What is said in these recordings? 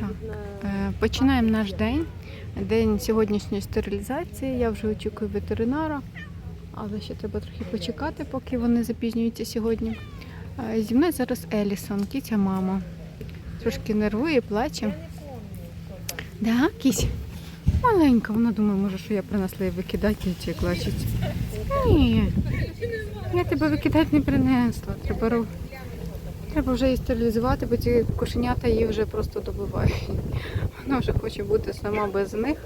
Так. Е, Починаємо наш день. День сьогоднішньої стерилізації. Я вже очікую ветеринара, але ще треба трохи почекати, поки вони запізнюються сьогодні. Е, Зі мною зараз Елісон, кітя мама. Трошки нервує, плаче. Да, кісь? Маленька, вона думає, може, що я принесла її викидати чи клачить. Ні. Я тебе викидати не принесла. Треба ру- Треба вже її стерилізувати, бо ці кошенята її вже просто добивають. Вона вже хоче бути сама без них.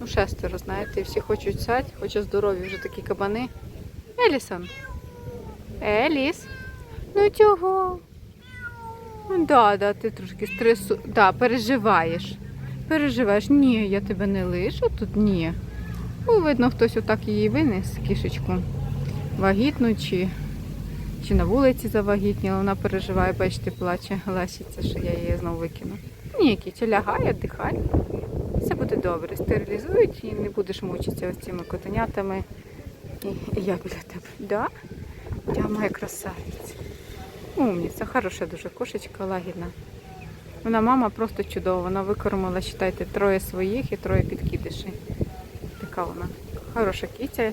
Ну, шестеро, знаєте, всі хочуть сядь, хоча здорові вже такі кабани. Елісон. Еліс. Ну чого? Да, да, ти трошки стресу. Да, переживаєш. Переживаєш. Ні, я тебе не лишу тут, ні. Ну, видно, хтось отак її винес, кішечку. Вагітну чи чи на вулиці завагітніла, вона переживає, бачите, плаче, ласиться, що я її знову викину. Ні, кітя, лягай, віддихай. Все буде добре. Стерилізують і не будеш мучитися цими котенятами. І, і я тебе. Да? Я моя красавиця. Умниця, хороша дуже кошечка, лагідна. Вона мама просто чудова. Вона викормила, вважайте, троє своїх і троє підкидишей. Така вона. Хороша кітя.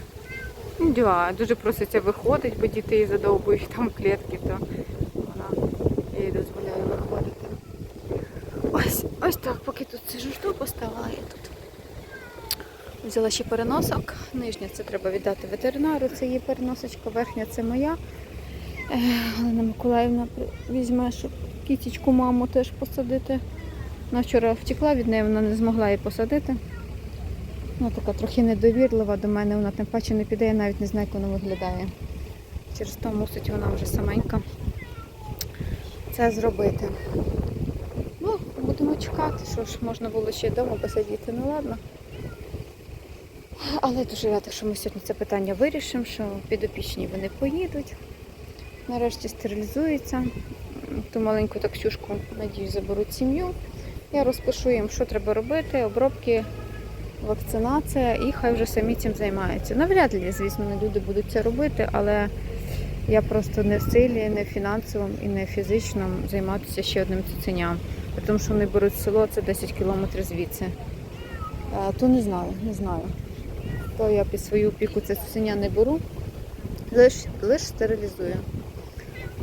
Ну, Да, дуже проситься виходить, бо діти її задовбують там клітки, то вона їй дозволяє виходити. Ось, ось так, поки тут сижу, жду, поставила я тут. Взяла ще переносок. Нижня це треба віддати ветеринару, це її переносочка, верхня це моя. Е, Галина Миколаївна візьме, щоб кітечку маму теж посадити. Вона вчора втекла від неї, вона не змогла її посадити. Вона така трохи недовірлива до мене, вона тим паче не піде, я навіть не знаю, як вона виглядає. Через то мусить вона вже саменька це зробити. Ну, будемо чекати, що ж можна було ще вдома посидіти, ну ладно. Але дуже рада, що ми сьогодні це питання вирішимо, що підопічні вони поїдуть. Нарешті стерилізуються. Ту маленьку таксюшку, надію, заберуть сім'ю. Я розпишу їм, що треба робити, обробки вакцинація, і хай вже самі цим займаються. Навряд ли, звісно, люди будуть це робити, але я просто не в силі, не фінансовому і не фізичному займатися ще одним цуценям. Тому що вони беруть село, це 10 кілометрів звідси. А, то не знаю, не знаю. То я під свою опіку це цуценя не беру, лише лиш стерилізую.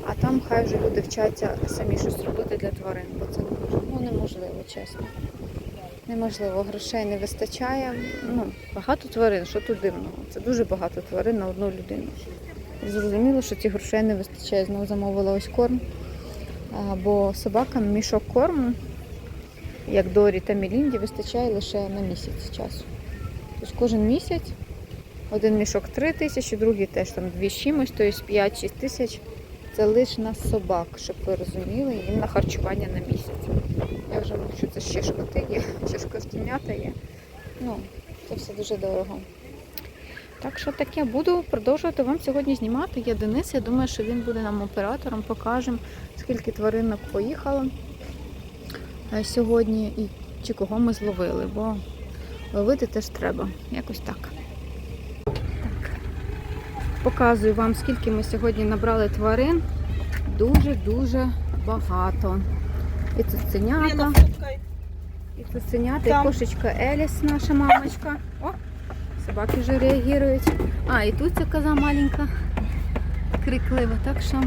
А там хай вже люди вчаться самі щось робити для тварин, бо це ну, неможливо, чесно неможливо, грошей не вистачає. Ну, багато тварин, що тут дивного? Це дуже багато тварин на одну людину. Зрозуміло, що ці грошей не вистачає. Знову замовила ось корм. Бо собакам мішок корму, як Дорі та Мілінді, вистачає лише на місяць часу. Тобто кожен місяць один мішок 3 тисячі, другий теж там 2 з чимось, тобто 5-6 тисяч. Це лише на собак, щоб ви розуміли, їм на харчування на місяць. Я вже мовчу, це ще ж коти є, ще ж костенята є. Ну, це все дуже дорого. Так що таке, буду продовжувати вам сьогодні знімати. Є Денис, я думаю, що він буде нам оператором, покажемо, скільки тваринок поїхало е, сьогодні і чи кого ми зловили, бо ловити теж треба. Якось. Так. Показую вам, скільки ми сьогодні набрали тварин. Дуже-дуже багато. І цуценята, і цуценята, і кошечка Еліс, наша мамочка. О, собаки вже реагують. А, і тут ця коза маленька, криклива. Так що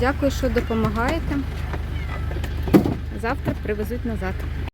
дякую, що допомагаєте. Завтра привезуть назад.